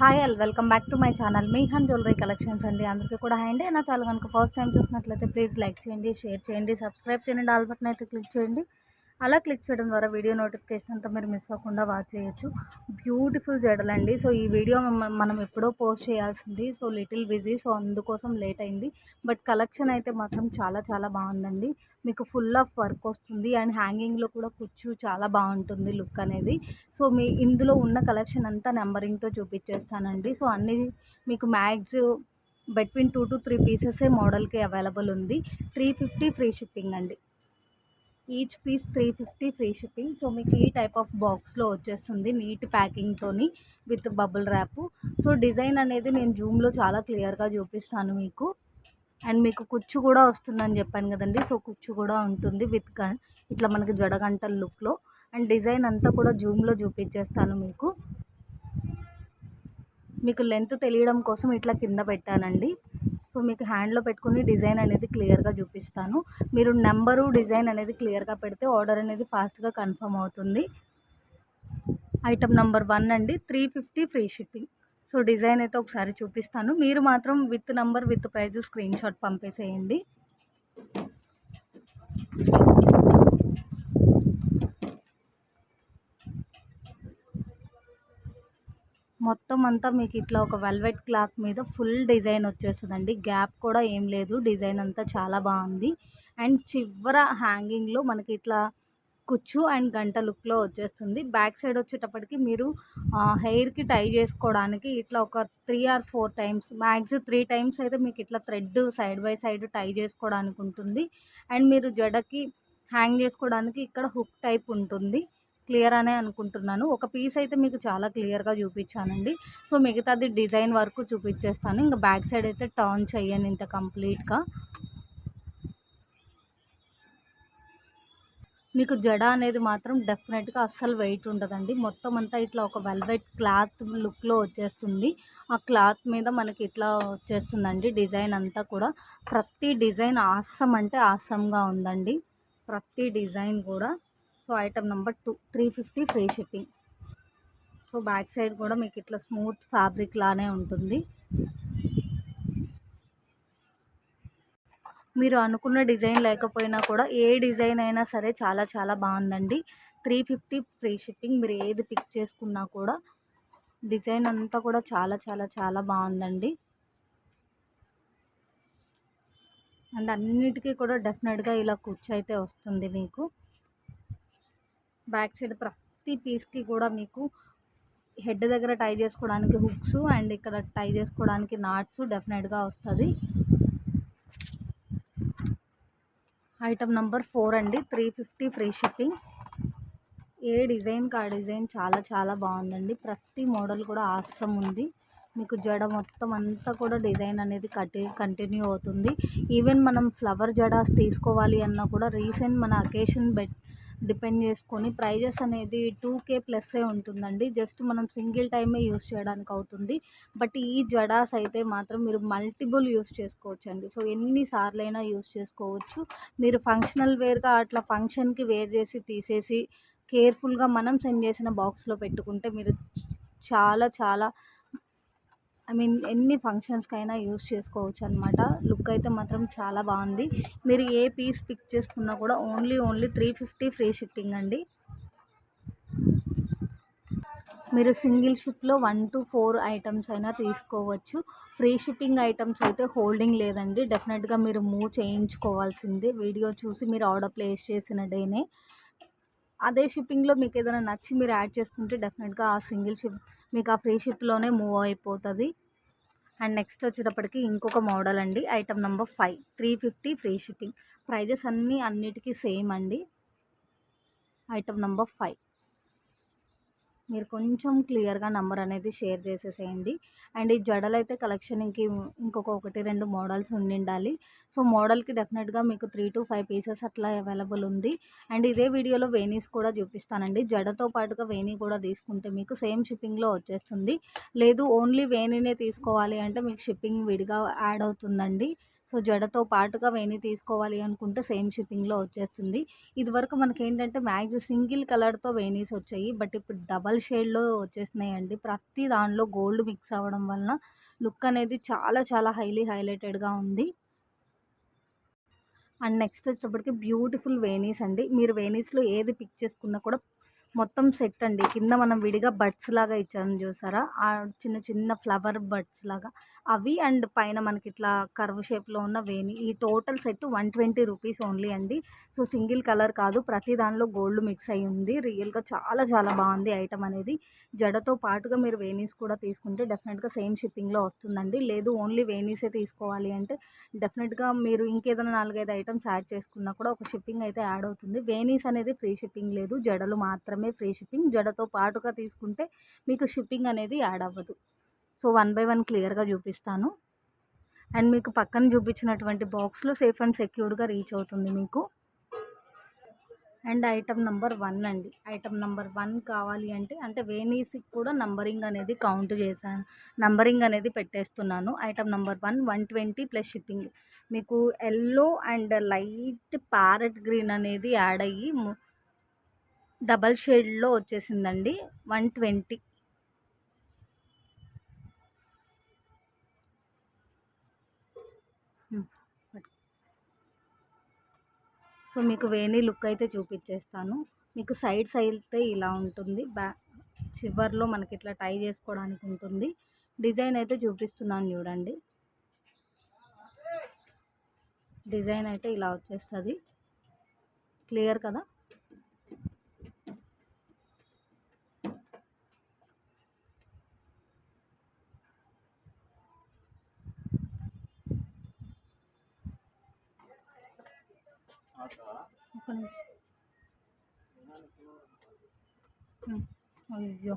Hi all welcome back to my channel మీహన్ jewellery collections అండి. అందరికీ కూడా హాయ్ అండి. నా ఛానల్ కనుక ఫస్ట్ టైం చూసినట్లయితే ప్లీజ్ లైక్ చేయండి షేర్ చేయండి సబ్స్క్రైబ్ చేయండి. ఆల్ బటన్ అయితే క్లిక్ చేయండి. అలా క్లిక్ చేయడం ద్వారా వీడియో నోటిఫికేషన్ అంతా మీరు మిస్ అవ్వకుండా వాచ్ చేయొచ్చు. బ్యూటిఫుల్ జడలండి సో ఈ వీడియో మనం ఎప్పుడో పోస్ట్ చేయాల్సింది. So little busy. సో అందుకోసం లేట్ అయింది. బట్ కలెక్షన్ అయితే మాత్రం చాలా చాలా బాగుందండి. మీకు ఫుల్ ఆఫ్ వర్క్ వస్తుంది. అండ్ హ్యాంగింగ్లో కూడా కుచ్చు చాలా బాగుంటుంది లుక్ అనేది. సో మీ ఇందులో ఉన్న కలెక్షన్ అంతా నెంబరింగ్తో చూపించేస్తానండి. సో అన్ని మీకు మ్యాగ్స్ బిట్వీన్ టూ టు త్రీ పీసెసే మోడల్కి అవైలబుల్ ఉంది. త్రీ ఫిఫ్టీ ఫ్రీ షిప్పింగ్ అండి. Each piece three fifty free shipping so మీకు ఈ టైప్ ఆఫ్ బాక్స్లో వచ్చేస్తుంది neat ప్యాకింగ్తోని with bubble wrap so design అనేది నేను జూమ్లో చాలా క్లియర్గా చూపిస్తాను మీకు. అండ్ మీకు కుచ్చు కూడా వస్తుందని చెప్పాను కదండి. సో కుచ్చు కూడా ఉంటుంది విత్ గన్ ఇట్లా మనకి జడగంటల లుక్లో అండ్ డిజైన్ అంతా కూడా జూమ్లో చూపించేస్తాను మీకు. మీకు లెంత్ తెలియడం కోసం ఇట్లా కింద పెట్టానండి. సో మీకు హ్యాండ్లో పెట్టుకుని డిజైన్ అనేది క్లియర్గా చూపిస్తాను. మీరు నెంబరు డిజైన్ అనేది క్లియర్గా పెడితే ఆర్డర్ అనేది ఫాస్ట్గా కన్ఫర్మ్ అవుతుంది. ఐటమ్ నెంబర్ వన్ అండి three fifty free shipping. So design అయితే ఒకసారి చూపిస్తాను. మీరు మాత్రం with number with price screen shot పంపేసేయండి. మొత్తం అంతా మీకు ఇట్లా ఒక వెల్వెట్ క్లాత్ మీద ఫుల్ డిజైన్ వచ్చేస్తుందండి. గ్యాప్ కూడా ఏం లేదు. డిజైన్ అంతా చాలా బాగుంది. అండ్ చివర హ్యాంగింగ్లో మనకి ఇట్లా కుచ్చు అండ్ గంట లుక్లో వచ్చేస్తుంది. బ్యాక్ సైడ్ వచ్చేటప్పటికి మీరు హెయిర్కి టై చేసుకోవడానికి ఇట్లా ఒక three or four times max three times అయితే మీకు ఇట్లా thread side by side tie చేసుకోవడానికి ఉంటుంది. అండ్ మీరు జడకి హ్యాంగ్ చేసుకోవడానికి ఇక్కడ హుక్ టైప్ ఉంటుంది. క్లియర్ అనే అనుకుంటున్నాను. ఒక పీస్ అయితే మీకు చాలా క్లియర్గా చూపించానండి. సో మిగతాది డిజైన్ వరకు చూపించేస్తాను. ఇంకా బ్యాక్ సైడ్ అయితే టర్న్ చేయను ఇంత కంప్లీట్గా. మీకు జడ అనేది మాత్రం డెఫినెట్గా అస్సలు వెయిట్ ఉండదండి. మొత్తం అంతా ఇట్లా ఒక వెల్వెట్ క్లాత్ లుక్లో వచ్చేస్తుంది. ఆ క్లాత్ మీద మనకి ఇట్లా వచ్చేస్తుందండి డిజైన్ అంతా కూడా. ప్రతి డిజైన్ ఆసం అంటే ఆసంగా ఉందండి. ప్రతి డిజైన్ కూడా. So item number two three fifty free shipping. So back side కూడా మీకు ఇట్లా స్మూత్ ఫ్యాబ్రిక్ లానే ఉంటుంది. మీరు అనుకున్న డిజైన్ లేకపోయినా కూడా ఏ డిజైన్ అయినా సరే చాలా చాలా బాగుందండి. త్రీ ఫిఫ్టీ ఫ్రీ షిప్పింగ్ మీరు ఏది పిక్ చేసుకున్నా కూడా డిజైన్ అంతా కూడా చాలా చాలా చాలా బాగుందండి. అండ్ అన్నిటికీ కూడా డెఫినెట్గా ఇలా కుర్చీ అయితే వస్తుంది మీకు. బ్యాక్ సైడ్ ప్రతి పీస్కి కూడా మీకు హెడ్ దగ్గర టై చేసుకోవడానికి హుక్స్ అండ్ ఇక్కడ టై చేసుకోవడానికి నాట్స్ డెఫినెట్గా వస్తుంది. ఐటమ్ నెంబర్ ఫోర్ అండి. త్రీ ఫిఫ్టీ ఫ్రీ షిప్పింగ్ ఏ డిజైన్కి ఆ డిజైన్ చాలా చాలా బాగుందండి. ప్రతి మోడల్ కూడా ఆసం ఉంది. మీకు జడ మొత్తం అంతా కూడా డిజైన్ అనేది కంటి కంటిన్యూ అవుతుంది. ఈవెన్ మనం ఫ్లవర్ జడాస్ తీసుకోవాలి అన్నా కూడా రీసెంట్ మన అకేషన్ బెట్ డిపెండ్ చేసుకొని ప్రైజెస్ అనేది టూ కే ప్లస్సే ఉంటుందండి. జస్ట్ మనం సింగిల్ టైమే యూస్ చేయడానికి అవుతుంది. బట్ ఈ జడాస్ అయితే మాత్రం మీరు మల్టిపుల్ యూస్ చేసుకోవచ్చు అండి సో ఎన్నిసార్లైనా యూస్ చేసుకోవచ్చు. మీరు ఫంక్షనల్ వేర్గా అట్లా ఫంక్షన్కి వేర్ చేసి తీసేసి కేర్ఫుల్గా మనం సెండ్ చేసిన బాక్స్లో పెట్టుకుంటే మీరు చాలా చాలా ఐ మీన్ ఎన్ని ఫంక్షన్స్కైనా యూస్ చేసుకోవచ్చు అనమాట లుక్ అయితే మాత్రం చాలా బాగుంది. మీరు ఏ పీస్ పిక్ చేసుకున్నా కూడా only only three fifty free shipping అండి. మీరు సింగిల్ షిప్లో వన్ టు ఫోర్ ఐటమ్స్ అయినా తీసుకోవచ్చు. ఫ్రీ షిప్పింగ్ ఐటమ్స్ అయితే హోల్డింగ్ లేదండి. డెఫినెట్గా మీరు మూవ్ చేయించుకోవాల్సిందే. వీడియో చూసి మీరు ఆర్డర్ ప్లేస్ చేసిన డేనే. అదే షిప్పింగ్లో మీకు ఏదైనా నచ్చి మీరు యాడ్ చేసుకుంటే డెఫినెట్గా ఆ సింగిల్ షిప్ మీకు ఆ ఫ్రీ షిప్లోనే మూవ్ అయిపోతుంది. అండ్ నెక్స్ట్ వచ్చేటప్పటికి ఇంకొక మోడల్ అండి item number five. Three fifty free shipping. Prices అన్నీ అన్నిటికీ సేమ్ అండి. Item number five. మీరు కొంచెం క్లియర్గా నెంబర్ అనేది షేర్ చేసేసేయండి. అండ్ ఈ జడలు అయితే కలెక్షన్ ఇంక ఇంకొక ఒకటి రెండు మోడల్స్ ఉండిండాలి. సో మోడల్కి డెఫినెట్గా మీకు త్రీ టు ఫైవ్ పీసెస్ అట్లా అవైలబుల్ ఉంది. అండ్ ఇదే వీడియోలో వేణీస్ కూడా చూపిస్తానండి. జడతో పాటుగా వేణీ కూడా తీసుకుంటే మీకు సేమ్ షిప్పింగ్లో వచ్చేస్తుంది. లేదు ఓన్లీ వేణీనే తీసుకోవాలి అంటే మీకు షిప్పింగ్ విడిగా యాడ్ అవుతుందండి. సో జడతో పాటుగా వేణి తీసుకోవాలి అనుకుంటే సేమ్ షిప్పింగ్లో వచ్చేస్తుంది. ఇదివరకు మనకి ఏంటంటే మ్యాక్స్ సింగిల్ కలర్తో వేణీస్ వచ్చాయి. బట్ ఇప్పుడు డబల్ షేడ్లో వచ్చేసినాయండి. ప్రతి దానిలో గోల్డ్ మిక్స్ అవ్వడం వలన లుక్ అనేది చాలా చాలా హైలీ హైలైటెడ్గా ఉంది. అండ్ నెక్స్ట్ వచ్చేటప్పటికి బ్యూటిఫుల్ వేణీస్ అండి. మీరు వేణీస్లో ఏది పిక్ చేసుకున్నా కూడా మొత్తం సెట్ అండి. కింద మనం విడిగా బడ్స్ లాగా ఇచ్చాము చూసారా? ఆ చిన్న చిన్న ఫ్లవర్ బడ్స్ లాగా. అవి అండ్ పైన మనకి ఇట్లా కర్వ్ షేప్లో ఉన్న వేణి ఈ total set one twenty rupees only అండి. సో సింగిల్ కలర్ కాదు. ప్రతి దానిలో గోల్డ్ మిక్స్ అయి ఉంది. రియల్గా చాలా చాలా బాగుంది ఐటమ్ అనేది. జడతో పాటుగా మీరు వేణీస్ కూడా తీసుకుంటే డెఫినెట్గా సేమ్ షిప్పింగ్లో వస్తుందండి. లేదు ఓన్లీ వేణీసే తీసుకోవాలి అంటే డెఫినెట్గా మీరు ఇంకేదైనా నాలుగైదు ఐటమ్స్ యాడ్ చేసుకున్నా కూడా ఒక షిప్పింగ్ అయితే యాడ్ అవుతుంది. వేణీస్ అనేది ఫ్రీ షిప్పింగ్ లేదు. జడలు మాత్రమే ఫ్రీ షిప్పింగ్. జడతో పాటుగా తీసుకుంటే మీకు షిప్పింగ్ అనేది యాడ్ అవ్వదు. సో వన్ బై వన్ క్లియర్గా చూపిస్తాను. అండ్ మీకు పక్కన చూపించినటువంటి బాక్స్లో సేఫ్ అండ్ సెక్యూర్డ్గా రీచ్ అవుతుంది మీకు. అండ్ ఐటమ్ నెంబర్ వన్ అండి. ఐటమ్ నెంబర్ వన్ కావాలి అంటే అంటే వేనీస్కి కూడా నంబరింగ్ అనేది కౌంట్ చేశాను నంబరింగ్ అనేది పెట్టేస్తున్నాను. Item number one one twenty plus shipping. మీకు yellow and light parrot green అనేది యాడ్ అయ్యి డబల్ షేడ్లో వచ్చేసిందండి. One twenty. సో మీకు వేణి లుక్ అయితే చూపించేస్తాను మీకు సైడ్స్ అయితే ఇలా ఉంటుంది. బ్యా చివర్లో మనకి ఇట్లా టై చేసుకోవడానికి ఉంటుంది. డిజైన్ అయితే చూపిస్తున్నాను చూడండి. డిజైన్ అయితే ఇలా వచ్చేస్తుంది. క్లియర్ కదా? అయ్యో.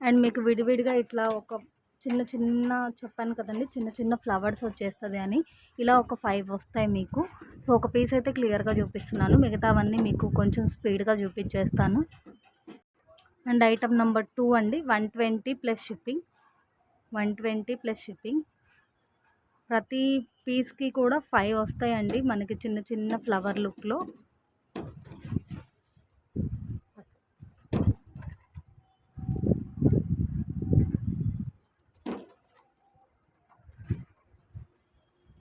అండ్ మీకు విడివిడిగా ఇట్లా ఒక చిన్న చిన్న చెప్పాను కదండి చిన్న చిన్న ఫ్లవర్స్ వచ్చేస్తుంది అని. ఇలా ఒక ఫైవ్ వస్తాయి మీకు. సో ఒక పీస్ అయితే క్లియర్గా చూపిస్తున్నాను. మిగతావన్నీ మీకు కొంచెం స్పీడ్గా చూపించేస్తాను. అండ్ ఐటమ్ నెంబర్ టూ అండి one twenty plus shipping one twenty plus shipping ప్రతి పీస్కి కూడా ఫైవ్ వస్తాయండి మనకి చిన్న చిన్న ఫ్లవర్ లుక్లో.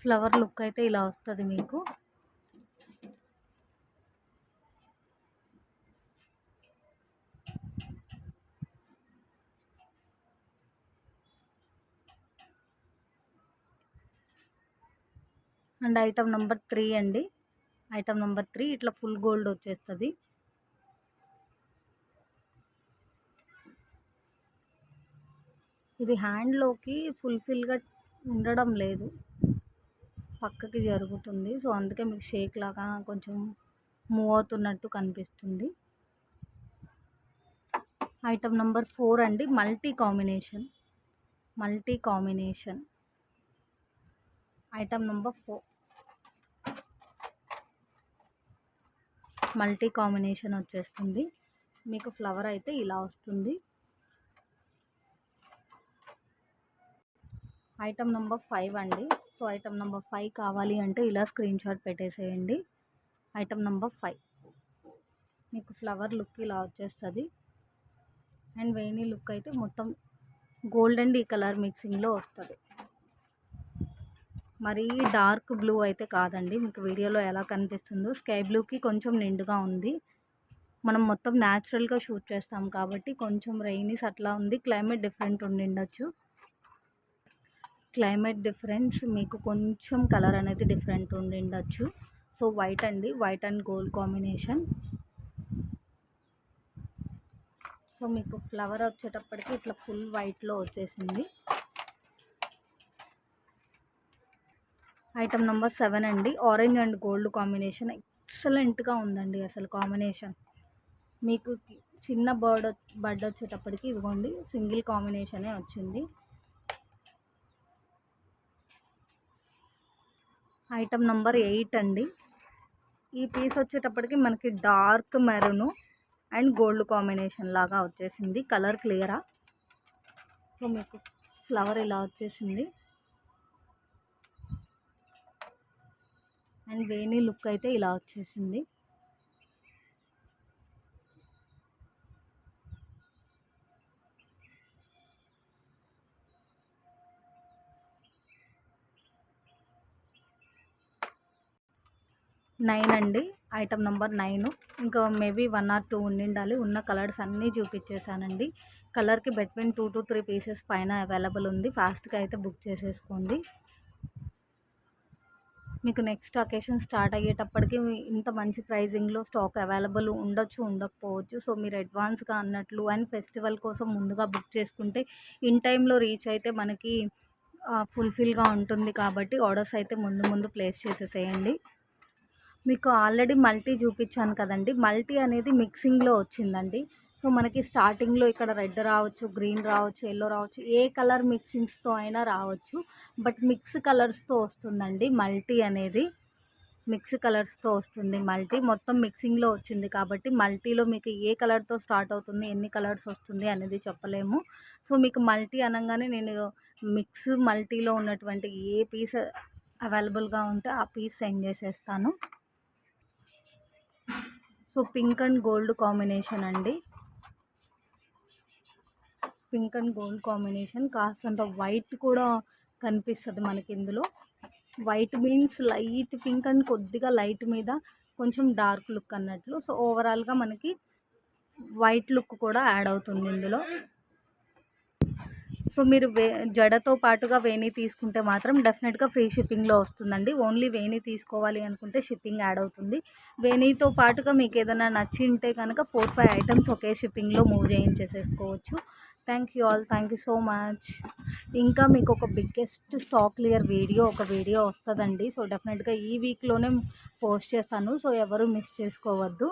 ఫ్లవర్ లుక్ అయితే ఇలా వస్తుంది మీకు. అండ్ ఐటమ్ నెంబర్ త్రీ అండి. ఐటమ్ నెంబర్ త్రీ ఇట్లా ఫుల్ గోల్డ్ వచ్చేస్తుంది. ఇది హ్యాండ్లోకి ఫుల్ఫిల్గా ఉండడం లేదు. పక్కకి జరుగుతుంది. సో అందుకే మీకు షేక్ లాగా కొంచెం మూవ్ అవుతున్నట్టు కనిపిస్తుంది. ఐటమ్ నెంబర్ ఫోర్ అండి. Multi combination. Multi combination. Item number four multi combination వచ్చేస్తుంది. మీకు ఫ్లవర్ అయితే ఇలా వస్తుంది. ఐటమ్ నెంబర్ ఫైవ్ అండి. సో ఐటమ్ నెంబర్ ఫైవ్ కావాలి అంటే ఇలా స్క్రీన్ షాట్ పెట్టేసేయండి. Item number five. మీకు ఫ్లవర్ లుక్ ఇలా వచ్చేస్తుంది. అండ్ వేణి లుక్ అయితే మొత్తం గోల్డ్ అండ్ ఈ కలర్ మిక్సింగ్లో వస్తుంది. మరీ డార్క్ బ్లూ అయితే కాదండి. మీకు వీడియోలో ఎలా కనిపిస్తుందో స్కై బ్లూకి కొంచెం నిండుగా ఉంది. మనం మొత్తం న్యాచురల్గా షూట్ చేస్తాం కాబట్టి కొంచెం రెయినీస్ అట్లా ఉంది. క్లైమేట్ డిఫరెంట్ ఉండిండొచ్చు. క్లైమేట్ డిఫరెన్స్ మీకు కొంచెం కలర్ అనేది డిఫరెంట్ ఉండిండొచ్చు. సో వైట్ అండి. White and gold combination. So మీకు ఫ్లవర్ వచ్చేటప్పటికి ఇట్లా ఫుల్ వైట్లో వచ్చేసింది. ఐటమ్ నెంబర్ సెవెన్ అండి. ఆరెంజ్ అండ్ గోల్డ్ కాంబినేషన్ ఎక్సలెంట్గా ఉందండి అసలు కాంబినేషన్. మీకు చిన్న బర్డ్ బర్డ్ వచ్చేటప్పటికి ఇదిగోండి సింగిల్ కాంబినేషనే వచ్చింది. ఐటమ్ నెంబర్ ఎయిట్ అండి. ఈ పీస్ వచ్చేటప్పటికి మనకి dark maroon and gold combination లాగా వచ్చేసింది. కలర్ క్లియరా? సో మీకు ఫ్లవర్ ఇలా వచ్చేసింది. అండ్ వేణి లుక్ అయితే ఇలా వచ్చేసింది. నైన్ అండి ఐటమ్ నెంబర్ నైన్. ఇంకా మేబీ వన్ ఆర్ టూ ఉండిండాలి. ఉన్న కలర్స్ అన్నీ చూపించేశానండి కలర్కి between two to three pieces పైన అవైలబుల్ ఉంది. ఫాస్ట్గా అయితే బుక్ చేసేసుకోండి. మీకు నెక్స్ట్ అకేషన్ స్టార్ట్ అయ్యేటప్పటికి ఇంత మంచి ప్రైజింగ్లో స్టాక్ అవైలబుల్ ఉండొచ్చు ఉండకపోవచ్చు. సో మీరు అడ్వాన్స్గా అన్నట్లు అండ్ ఫెస్టివల్ కోసం ముందుగా బుక్ చేసుకుంటే ఇన్ టైంలో రీచ్ అయితే మనకి ఫుల్ఫిల్గా ఉంటుంది కాబట్టి ఆర్డర్స్ అయితే ముందు ముందు ప్లేస్ చేసేసేయండి. మీకు ఆల్రెడీ మల్టీ చూపించాను కదండి. మల్టీ అనేది మిక్సింగ్లో వచ్చిందండి. సో మనకి స్టార్టింగ్లో ఇక్కడ రెడ్ రావచ్చు గ్రీన్ రావచ్చు ఎల్లో రావచ్చు ఏ కలర్ మిక్సింగ్స్తో అయినా రావచ్చు. బట్ మిక్స్ కలర్స్తో వస్తుందండి మల్టీ అనేది. మిక్స్ కలర్స్తో వస్తుంది మల్టీ. మొత్తం మిక్సింగ్లో వచ్చింది కాబట్టి మల్టీలో మీకు ఏ కలర్తో స్టార్ట్ అవుతుంది ఎన్ని కలర్స్ వస్తుంది అనేది చెప్పలేము. సో మీకు మల్టీ అనగానే నేను మిక్స్ మల్టీలో ఉన్నటువంటి ఏ పీస్ అవైలబుల్గా ఉంటే ఆ పీస్ సెండ్ చేసేస్తాను. So pink and gold combination అండి. Pink and gold combination. కాస్తంత వైట్ కూడా కనిపిస్తుంది మనకి ఇందులో white means light pink and కొద్దిగా లైట్ మీద కొంచెం డార్క్ లుక్ అన్నట్లు. సో ఓవరాల్గా మనకి వైట్ లుక్ కూడా యాడ్ అవుతుంది ఇందులో. సో మీరు వే జడతో పాటుగా వేణి తీసుకుంటే మాత్రం డెఫినెట్గా ఫ్రీ షిప్పింగ్లో వస్తుందండి. ఓన్లీ వేణి తీసుకోవాలి అనుకుంటే షిప్పింగ్ యాడ్ అవుతుంది. వేణితో పాటుగా మీకు ఏదైనా నచ్చింటే కనుక ఫోర్ ఫైవ్ ఐటమ్స్ ఒకే షిప్పింగ్లో move చేయించేసేసుకోవచ్చు. Thank you all thank you so much ఇంకా మీకు ఒక బిగ్గెస్ట్ స్టాక్ క్లియర్ వీడియో ఒక వీడియో వస్తుందండి. సో డెఫినెట్గా ఈ వీక్లోనే పోస్ట్ చేస్తాను. సో ఎవరు మిస్ చేసుకోవద్దు.